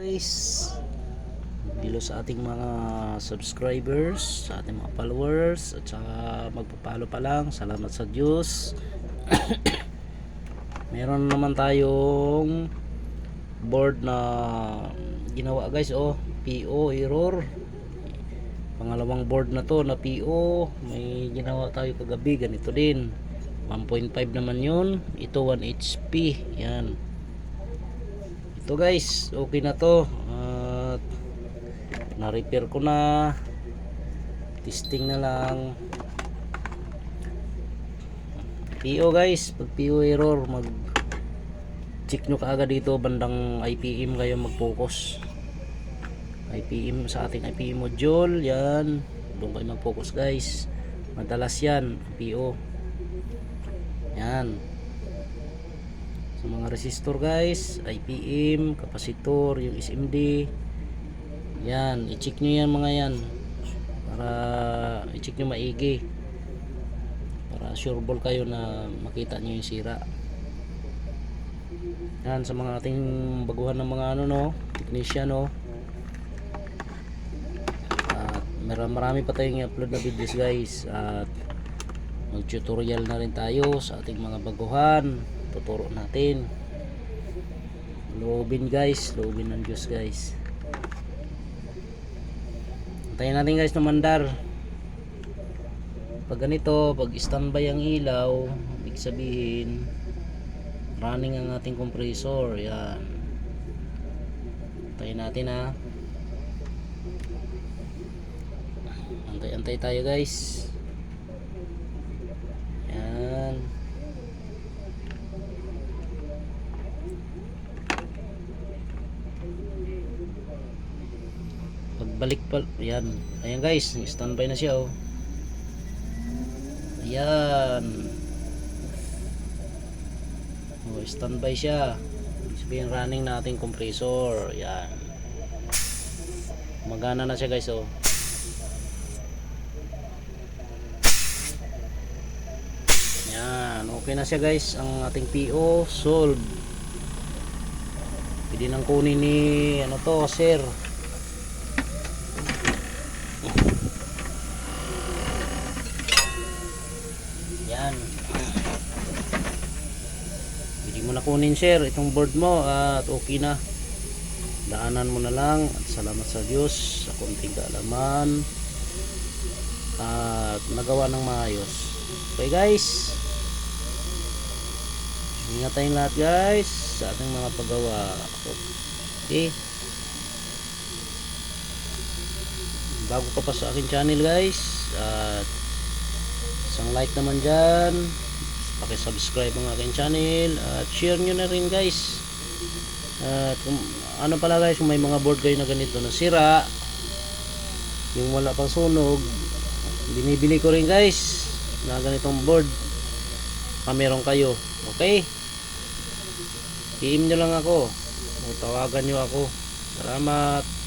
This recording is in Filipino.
guys. Bilo sa ating mga subscribers sa ating mga followers at saka magpapalo pa lang. Salamat sa Diyos. Meron naman tayong board na ginawa guys oh. PO error. Pangalawang board na to na PO may ginawa tayo kagabi ganito din. 1.5 naman yun. Ito 1 HP yan ito guys okay na to. At na-repair ko na. Testing na lang. PO guys pag PO error mag check nyo kaagad dito bandang IPM kayo mag focus IPM sa ating IPM module yan. Doon kayo mag focus guys. Madalas yan PO yan sa mga resistor guys IPM, kapasitor, yung SMD yan, i-check nyo yan mga yan. Para i-check nyo maigi. Para sure ball kayo na makita nyo yung sira. Yan sa mga ating baguhan ng mga ano no technician no. At marami, pa tayong upload na videos guys. At mag tutorial na rin tayo sa ating mga baguhan tuturo natin. Loobin guys. Loobin ng Diyos guys. Antayin natin guys na mandar. Pag ganito pag standby ang ilaw ibig sabihin running ang ating compressor. Yan. Antayin natin ha. Antay antay tayo guys yan pagbalik pa yan ayan guys standby na siya oh. Ayan. Oh standby siya. Sabihin running na ating compressor. Yan magana na siya guys oh. Yan okay na siya guys ang ating PO solved. Pwede nang kunin ni ano to sir Yan. Pwede mo na kunin sir itong board mo at okay na. Daanan mo na lang at salamat sa Diyos sa konting kaalaman at nagawa ng maayos. Okay guys. Ingat tayong lahat guys sa ating mga paggawa. Okay. Bago ka pa sa aking channel guys at isang like naman dyan pakisubscribe ang aking channel at share nyo na rin guys. At kung ano pala guys kung may mga board kayo na ganito na sira yung wala pang sunog binibili ko rin guys na ganitong board. Pa meron kayo. Okay? PM nyo lang ako. O tawagan nyo ako. Salamat